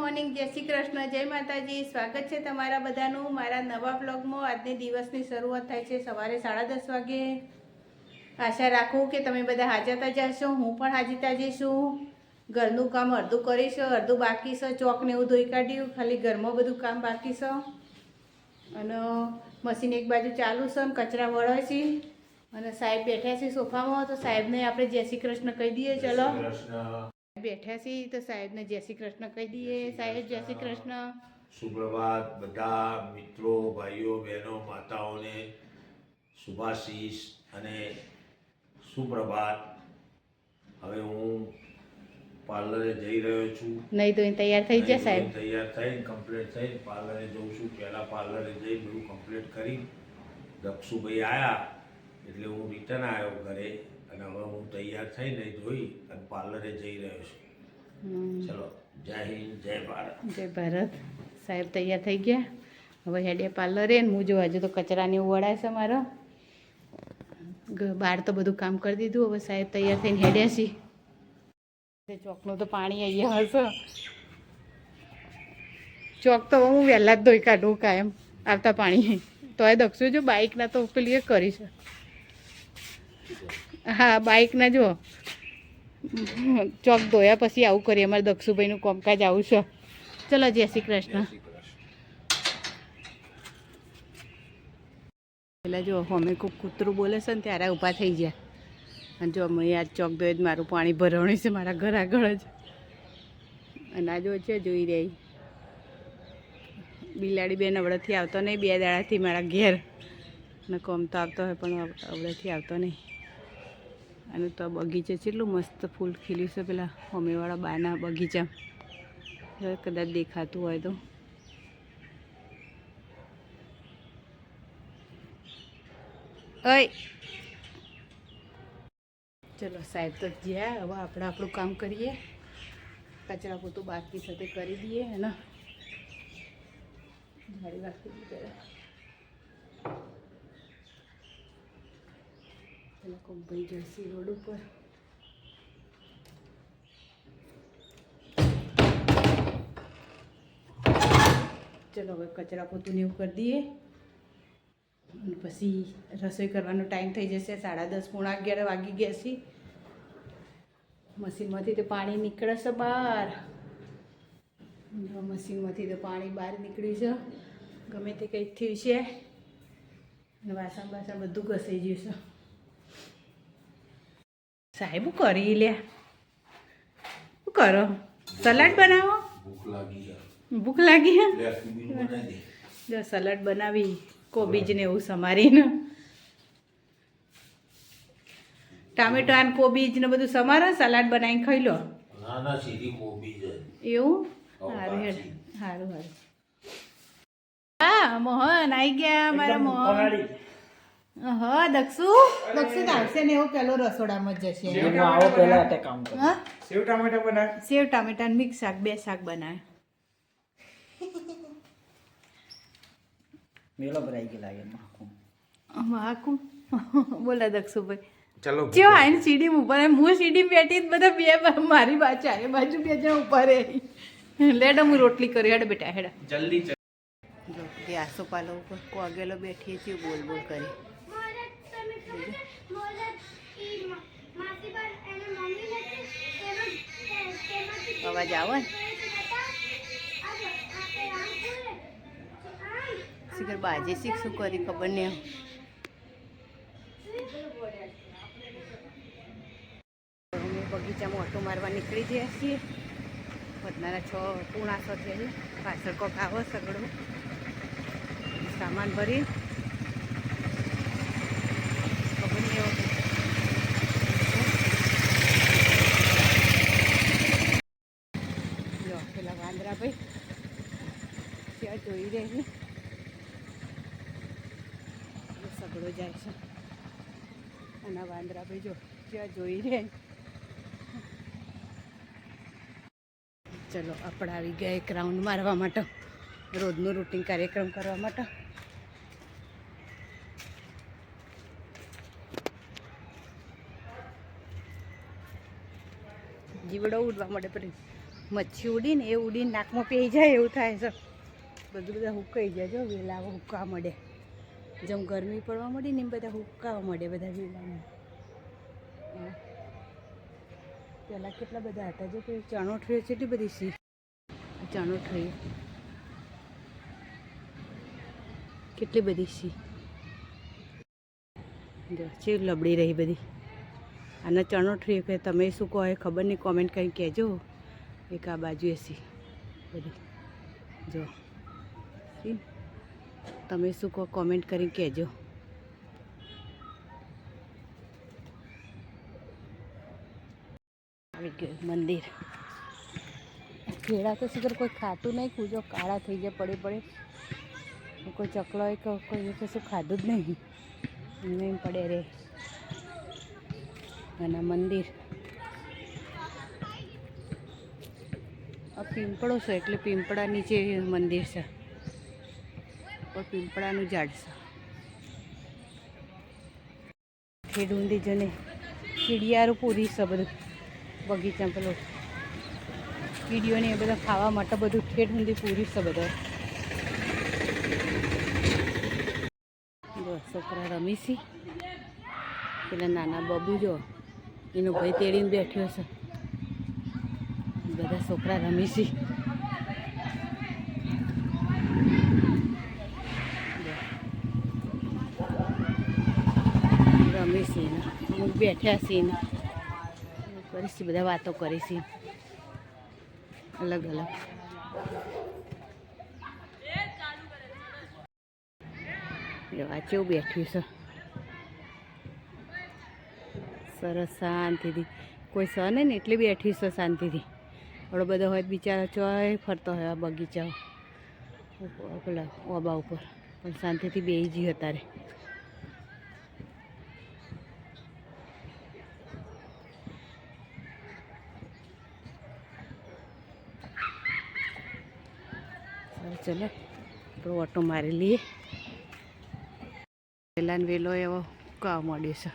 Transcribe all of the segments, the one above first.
Morning જય શ્રી કૃષ્ણ જય માતાજી. સ્વાગત છે તમારા બધાનું મારા નવા બ્લોગમાં આજની દિવસની શરૂઆત થાય છે સવારે સાડા દસ વાગે. આશા રાખું કે તમે બધા હાજર તાજા હશો હું પણ હાજર તાજી છું. ઘરનું કામ અડધું કરીશ અડધું બાકી છે. ચોકને એવું ધોઈ કાઢ્યું ખાલી ઘરમાં બધું કામ બાકી છે. અને મશીન એક બાજુ ચાલુ છે અને કચરા વળે છે. અને સાહેબ બેઠા છે સોફામાં તો સાહેબને આપણે જય શ્રી કૃષ્ણ કહી દઈએ ચલો. બેઠા છીએ તો સાહેબને જય શ્રી કૃષ્ણ કહી દઈએ. સાહેબ જય શ્રી કૃષ્ણ. સુપ્રભાત બધા મિત્રો ભાઈઓ બહેનો માતાઓને શુભાશીષ અને સુપ્રભાત. હવે હું પાર્લરે જઈ રહ્યો છું. નહીં તો તૈયાર થઈ જાય સાહેબ. તૈયાર થઈને કમ્પ્લીટ થઈને પાર્લરે જઉં છું. પહેલાં પાર્લરે જઈ બધું કમ્પ્લીટ કરી. દક્ષુભાઈ આવ્યા એટલે હું રિટર્ન આવ્યો ઘરે. અને હવે હું તૈયાર થઈને ધોઈ અને પાર્લરે જઈ રહ્યો છું. ચલો જય હિન્દ જય ભારત. જય ભારત. સાહેબ તૈયાર થઈ ગયા? હવે હેડે પાર્લરે ને હું જો હજુ તો કચરાની વળાય છે મારો. બહાર તો બધું કામ કરી દીધું. હવે સાહેબ તૈયાર થઈને હેડ્યા છીએ. ચોકનું તો પાણી અહીંયા હશે. ચોક તો હું વહેલા જ ધોઈ કાઢું કાયમ. આવતા પાણી. તોય દક્ષું જો બાઇકના તો પેલી કરીશ કરી છે. હા બાઇકના જો. ચોક ધોયા પછી આવું કરીએ. અમારે દક્ષુભાઈનું કોમકાજ આવું છે. ચલો, જય શ્રી કૃષ્ણ. પેલા જો, અમે કોઈ કૂતરું બોલે છે ને ત્યારે ઊભા થઈ ગયા. અને જો, અમે આ ચોક ધોઈ જ મારું પાણી ભરવણી છે મારા ઘર આગળ જ. અને આ જો છે, જોઈ રહી. બિલાડી બેન અવડેથી આવતો નહીં, બે દાડાથી મારા ઘેર. ને કોમ તો આવતો હોય, પણ અવળેથી આવતો નહીં. અને તો આ બગીચે કેટલું મસ્ત ફૂલ ખીલ્યું છે પેલા હોમેવાળા બાના બગીચા. કદાચ દેખાતું હોય તો. ઓય. ચલો, સાહેબ તો જ્યાં હવે આપણે આપણું કામ કરીએ. કચરા પોતું બાકી સાથે કરી દઈએ એના ઝાડી રાખી દીધી પેલા કંપની જશે રોડ ઉપર. ચલો, હવે કચરા પોતું ને એવું કરી દઈએ. પછી રસોઈ કરવાનો ટાઈમ થઈ જશે, સાડા દસ, પોણા અગિયાર વાગી ગયા છે. મશીનમાંથી તો પાણી નીકળશે બહાર. મશીનમાંથી તો પાણી બહાર નીકળ્યું છે. ગમે તે કંઈક થયું છે. અને વાસણ બાસણ બધું ઘસાઈ ગયું છે. સાહેબ હું કરી લે શું કરો? સલાડ બનાવો? ભૂખ લાગી છે ભૂખ લાગી હે? લે કુબીર બનાવી દે. જો સલાડ બનાવી કોબીજ ને એવું સમારીને. ટામેટા અને કોબીજ ને બધું સમારો સલાડ બનાવીને ખાઈ લો. ના ના સીધી એવું? સારું હેડ સારું સારું હા મોહન આવી ગયા મારા મોહન. હા દક્ષુ? દક્ષુ તો આવશે ને એવું પેલો રસોડામાં જ જશે. આવો પહેલા તે કામ હા? સેવ ટામેટા બનાવ સેવ ટામેટા મિક્સ શાક બે શાક બનાવે મેલો ભરાઈ ગયો લાગે બોલા દક્ષુભાઈ ચલો. ચો આઈને સીડી ઉપર હું સીડી બેઠી જ બધા બે મારી બાજુ ચારે બાજુ બે જણ ઉપર લેડો હું રોટલી કરી. હેડ બેટા હેડ. જલ્દી જો. ગેસ પાલો ઉપર. કોગેલો બેઠી છીએ બોલ બોલ કરી. અવાજ આવે ને. શીખર બાજે શીખ શું કરી ખબર નહીં અમે બગીચામાં ઓટો મારવા નીકળી ગયા છીએ. વધનારા છ પૂણા છે પાછળ કોક આવો સગડો. સામાન ભરી ખબર નહીં એવો કંઈ. જો પેલા વાંદરા ભાઈ ત્યાં જોઈ રહે ને સગડો જાય છે અને વાંદરા જો ત્યાં જોઈ રહે ચલો, આપણે આવી ગયા એક રાઉન્ડ મારવા માટે. રોજનો રૂટીન કાર્યક્રમ કરવા માટે. જીવડો ઉડવા માટે પછી મચ્છી ઉડીને એ ઉડીને નાકમાં પી જાય એવું થાય છે. બધું બધા હુકાઈ જાય જો વેલા હુક્કા મળે જેમ ગરમી પડવા મળી ને એમ બધા હુકાવા મળે બધા વેલામાં. પહેલાં કેટલા બધા હતા જો કે ચણોઠરીઓ છે એટલી બધી સી ચણોઠરીઓ કેટલી બધી સી જો લબડી રહી બધી. આના ચણોઠરીઓ કે તમે શું કહો એ ખબર નહીં કોમેન્ટ કંઈ કહેજો. એક આ બાજુ એસી બધી. જો. તમે શું કહો કોમેન્ટ કરીને કહેજો. આવી ગયું મંદિર. કેળા તો શું કોઈ ખાતું નહીં કૂજો કાળા થઈ જાય પડે પડે. કોઈ ચકલો હોય કોઈ કશું ખાધું જ નહીં. એમ પડે રે. અને મંદિર. આ પીંપળો છે, એટલે પીંપળા નીચે મંદિર છે. પીંપળાનું ઝાડ છે. ખેડૂંદી જને કીડિયારું પૂરી છે બધું બગીચા પેલું. કીડીઓને એ બધા ખાવા માટે બધું ઠેઠ ઊંધી પૂરી છે બધા. છોકરા રમીશી પેલા નાના બબુ જો એનો ભાઈ તેડીને બેઠ્યો છે. બધા છોકરા રમી છે. રમી છે અમુક બેઠ્યા છે કરીશી બધા વાતો કરીશી અલગ અલગ. આ બેઠ્યું છે. સરસ શાંતિથી. કોઈ સ નહીં, એટલે બેઠી છે શાંતિથી. થોડો બધો હોય બિચારો ચોય ફરતો હોય આ બગીચાઓ. પેલા ઓબા ઉપર. પણ શાંતિથી બે જઈએ અત્યારે. ચલો આપણો ઓટો મારી લઈએ. પહેલાં વહેલો એવો કાવ મળ્યો છે.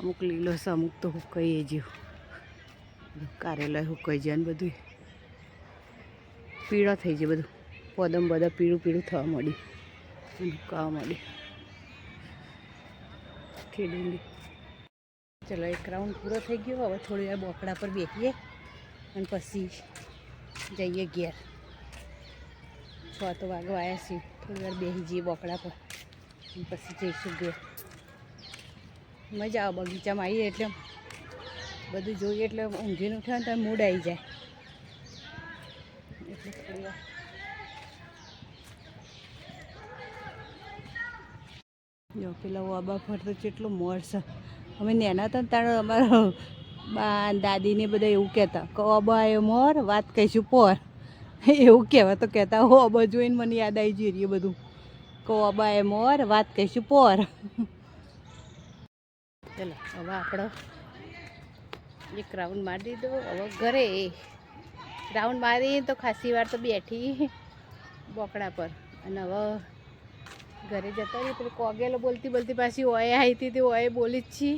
અમુક લીલો છે, અમુક તો હુકાઈ જ્યું કારેલા હુકાઈ જાય ને બધું પીળો થઈ જાય બધું. પદમ બધા પીળું પીળું થવા અને હુકાવા માંડ્યું. ખેડૂંડી ચલો, એક રાઉન્ડ પૂરો થઈ ગયો. હવે થોડી વાર બોકડા પર બેસીએ અને પછી જઈએ ઘેર. છ તો વાગવા આવ્યા છીએ. થોડી વાર બેસી જઈએ બોકડા પર. પછી જઈશું ઘેર. મજા આવે બગીચામાં આવીએ એટલે. બધું જોઈએ એટલે ઊંઘીને ઉઠે ને તો મૂડ આવી જાય. એટલે જો પેલા વાબા પર તો કેટલો મોર છે. અમે નેના હતા ને ત્યારે અમારા બા દાદીને બધા એવું કહેતા કે અબા એ મોર? વાત કહીશું પોર. એવું કહેવા તો કહેતા, હો અબા જોઈને મને યાદ આવી જઈએ બધું. કહો અબા એ મોર? વાત કહીશું પોર. ચલો, હવે આપણો એક રાઉન્ડ મારી દીધો. હવે ઘરે રાઉન્ડ મારી તો ખાસી વાર તો બેઠી બોકડા પર. અને હવે ઘરે જતા રહી પેલી કોગેલો બોલતી બોલતી પાછી ઓએ આવી હતી તે ઓએ બોલી જ છી.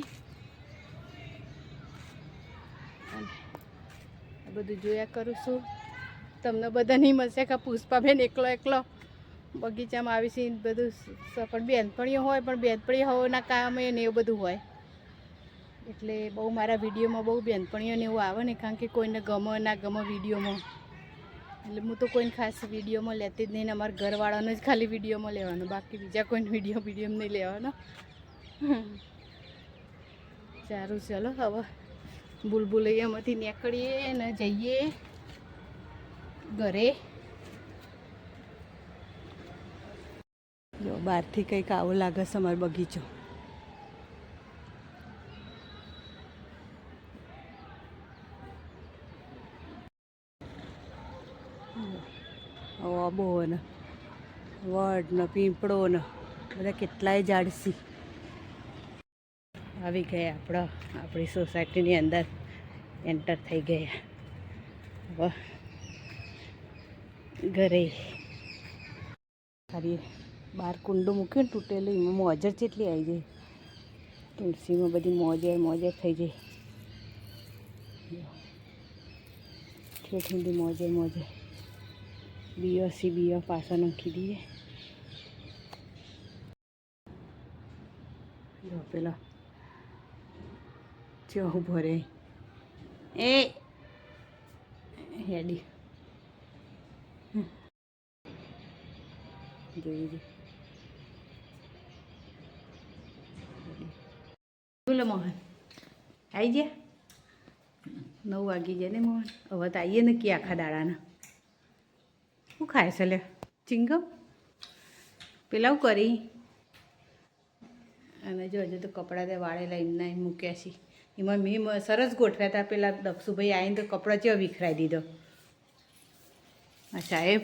બધું જોયા કરું છું. તમને બધા નહીં મળશે કે પુષ્પાબેન એકલો એકલો બગીચામાં આવી છે બધું પણ બેનપણીઓ હોય, પણ બેનપણી હોવાના કામ ને એવું બધું હોય. એટલે બહુ મારા વિડીયોમાં બહુ બેનપણીઓ ને એવું આવે ને, કારણ કે કોઈને ગમે ના ગમે વિડીયોમાં. એટલે હું તો કોઈને ખાસ વિડીયોમાં લેતી જ નહીં અમારા ઘરવાળાનો જ ખાલી વિડીયોમાં લેવાનો, બાકી બીજા કોઈને વીડિયો વીડિયો નહીં લેવાનો. સારું, ચલો હવે બુલબુલૈયામાંથી નીકળીએ ને જઈએ ઘરે. બહારથી કંઈક આવું લાગે છે અમારો બગીચો. આબો ને વડ પીંપળો ને બધા કેટલાય જાડસી આવી ગયા આપણા, આપણી સોસાયટીની અંદર. એન્ટર થઈ ગયા. ઘરે સારી બહાર કુંડું મૂક્યું ને તૂટેલું, એમાં મોજર જેટલી આવી જાય તુલસીમાં બધી મોજર મોજર થઈ જાય હેઠીથી મોજે મોજે બીઓ સી બીઓ પાછો નાખી દઈએ જો પેલો ઊભો રે એ હેડી જોઈ લે બોલો મોહન આવી ગયા નવ વાગી જાય ને મોહન હવે તો આવીએ ને કે આખા દાડાના શું ખાય છે લે? ચિંગમ? પેલા હું કરી? અને જો હજુ તો કપડાં તે વાળેલા એમના એમ મૂક્યા છે. એમાં મેં સરસ ગોઠવ્યા હતા. પેલા દક્ષુભાઈ આવીને તો કપડાં ચેવો વિખરાઈ દીધો. આ સાહેબ.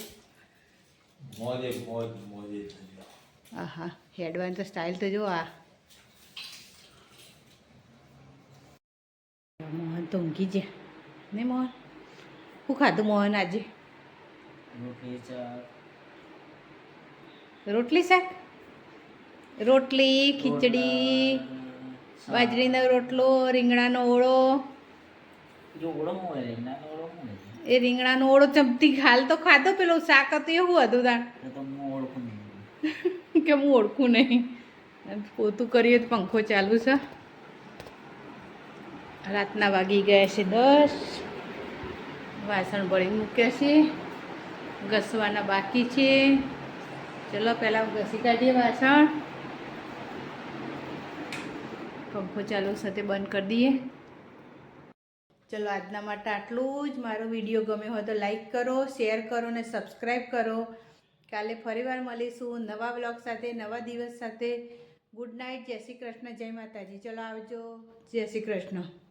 આહા હેડવાની તો સ્ટાઇલ તો જો આ. મોહન તો ઊંઘી ગયા. ને મોહન? શું ખાધું મોહન આજે? રોટલી શાક. રોટલી શાક? રોટલી ખીચડી બાજરીનો રોટલો રીંગણાનો ઓળો. જો ઓળો હોય રીંગણાનો ઓળો એ રીંગણાનો ઓળો ચમતી હાલ તો ખાધો પેલો શાક હતું એવું હતું તાણ? તો ઓળખું નહીં. કે હું ઓળખું નહીં. પોતું કરીએ તો પંખો ચાલુ છે. રાતના વાગી ગયા છે દસ. વાસણ ભરી મૂક્યા છે ઘસવાના બાકી છે. ચલો, પહેલાં ઘસી કાઢીએ વાસણ. પંખો ચાલુ સાથે બંધ કરી દઈએ. ચલો, આજના માટે આટલું જ. મારો વીડિયો ગમ્યો હોય તો લાઈક કરો, શેર કરો અને સબસ્ક્રાઈબ કરો. કાલે ફરીવાર મળીશું નવા બ્લોગ સાથે, નવા દિવસ સાથે. Good night. જય શ્રી કૃષ્ણ. જય માતાજી. ચલો, આવજો. જય શ્રી કૃષ્ણ.